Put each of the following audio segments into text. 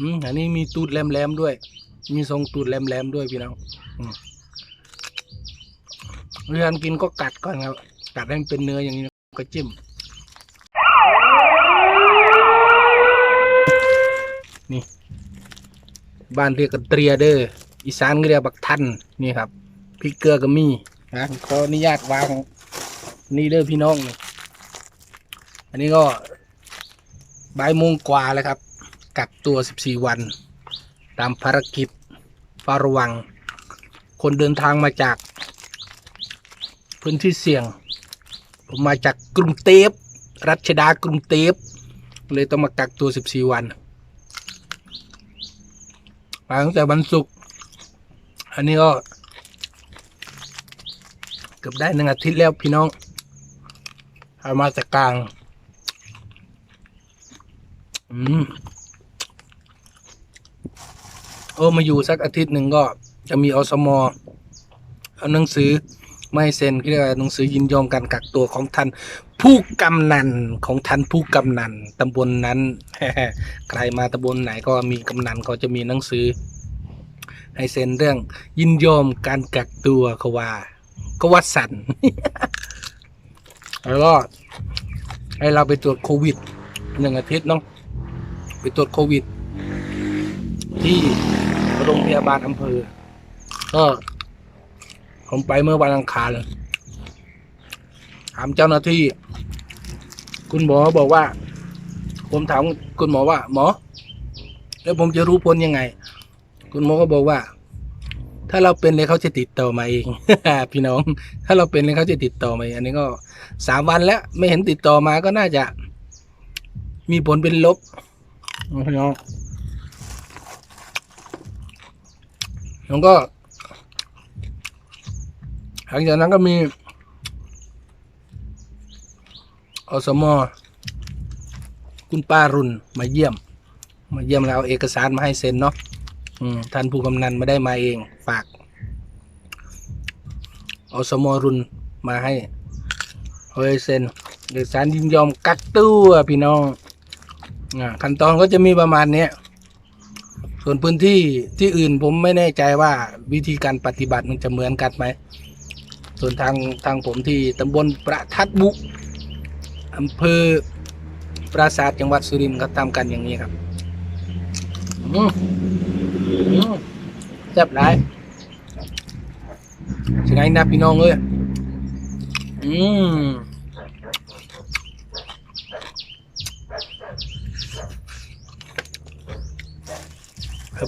อืมอันนี้มีตูดแหลมๆด้วย มีทรงตูดแหลมๆด้วยพี่น้องอืมเวลากินก็กัดก่อนครับ กัดให้มันเป็นเนื้ออย่างนี้ก็จิ้ม นี่ บ้านเรียกกันเตรียเด้อ อีสานก็เรียกบักทัน นี่ครับ พริกเกลือก็มีนะขออนุญาตวาง นี่เด้อพี่น้องนี่อันนี้ก็บ่ายโมงกว่าแล้วครับ กักตัว 14 วัน ตามภารกิจเฝ้าระวัง คนเดินทางมาจาก พื้นที่เสี่ยง ผมมาจากกรุงเทพรัชดากรุงเทพเลยต้องมากักตัว 14 วันมาตั้งแต่วันศุกร์อันนี้ก็ เกือบได้หนึ่งอาทิตย์แล้วพี่น้องเอามาจากกลาง อืม โอ้มาอยู่สักอาทิตย์หนึ่งก็จะมีอสมเอาหนังสือไม่เซ็นเรียกหนังสือยินยอมการกักตัวของท่านผู้กำนันของท่านผู้กำนันตำบลนนั้น ใครมาตำบลไหนก็มีกำนันก็จะมีหนังสือ ให้เซ็นเรื่อง ยินยอมการกักตัวเขาว่าก็วัดสันแล้วก็ให้เราไปตรวจโควิดหนึ่งอาทิตย์เนาะไปตรวจโควิด ที่ โรงพยาบาลอำเภอ ก็ผมไปเมื่อวันอังคารถามเจ้าหน้าที่ คุณหมอบอกว่า ผมถามคุณหมอว่า หมอ แล้วผมจะรู้ผลยังไง คุณหมอก็บอกว่า ถ้าเราเป็นเลยเขาจะติดต่อมาเองพี่น้อง ถ้าเราเป็นเลยเขาจะติดต่อมาเองอันนี้ก็สามวันแล้ว ไม่เห็นติดต่อมาก็น่าจะ มีผลเป็นลบพี่น้อง แล้วก็ หลังจากนั้นก็มีอสมอคุณป้ารุนมาเยี่ยม มาเยี่ยมแล้วเอาเอกสารมาให้เซ็นเนาะท่านผู้กำนันไม่ได้มาเอง ฝากอสมอรุนมาให้เฮ้ยเซ็นเอกสารยินยอมกักตัวพี่น้องอขั้นตอนก็จะมีประมาณเนี้ย ส่วนพื้นที่ที่อื่นผมไม่แน่ใจว่าวิธีการปฏิบัติมันจะเหมือนกันไหม ส่วนทางทางผมที่ตำบลประทัดบุอำเภอปราสาทจังหวัดสุรินทร์ก็ทำกันอย่างนี้ครับอืมอืมแซ่บหลายจะไงนะพี่น้องเอ้ยอืม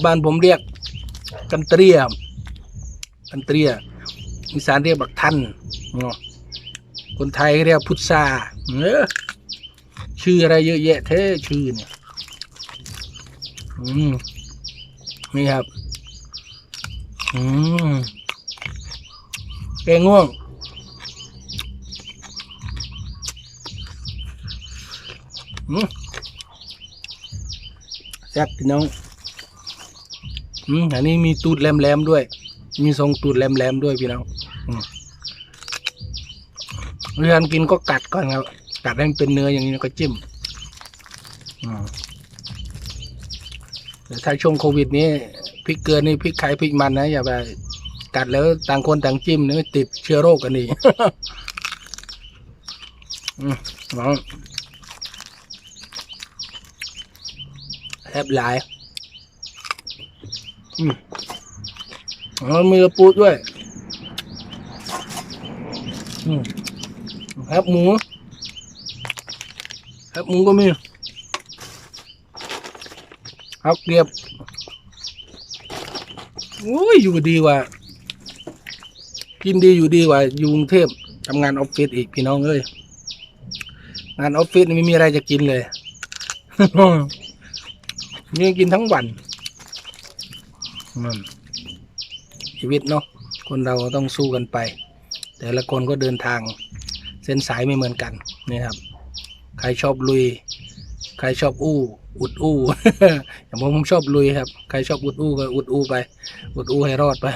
บ้านผมเรียกกันเตรียกันเตรียอีสานเรียกบักทันเนาะคนไทยเรียกพุทธาเออชื่ออะไรเยอะแยะเท่ชื่อเนี่ยอืมนี่ครับ อืมแกงง่วงอืมแซ่บพี่น้อง อืมอันนี้มีตูดแหลมๆด้วย มีทรงตูดแหลมๆด้วยพี่น้องอืมเวลากินก็กัดก่อนครับ กัดให้มันเป็นเนื้ออย่างนี้แล้วก็จิ้มแต่ถ้าช่วงโควิดนี้พริกเกลือนี่พริกไข่พริกมันนะอย่าไปกัดแล้วต่างคนต่างจิ้มนี่ติดเชื้อโรคกันอีกอืมน้องแทบหลาย อืมแล้วมีกระปูดด้วย อืมแคบหมูแคบหมูก็มีครับเรียบโอ้ยอยู่ดีกว่า กินดีอยู่ดีกว่า อยู่กรุงเทพทำงานออฟฟิศอีกพี่น้องเอ้ยงานออฟฟิศนี่ไม่มีอะไรจะกินเลยมีกินทั้งวัน ชีวิตเนาะคนเราต้องสู้กันไป แต่ละคนก็เดินทางเส้นสายไม่เหมือนกันนี่ครับ ใครชอบลุย ใครชอบอู้ อุดอู้อย่างผมผมชอบลุยครับ ใครชอบอุดอู้ก็อุดอู้ไป อุดอู้ให้รอดไป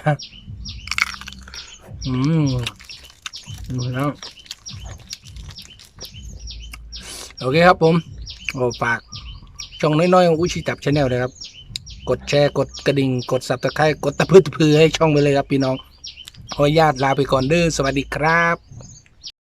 อืมดูแล้วโอเคครับผมโอ้ฝากช่องน้อยๆของอุชิตับชาแนลเลยครับ กดแชร์กดกระดิ่ง กดสับตะไคร้กดตะพืดตะพือให้ช่องไปเลยครับพี่น้องขออนุญาตลาไปก่อนเด้อสวัสดีครับ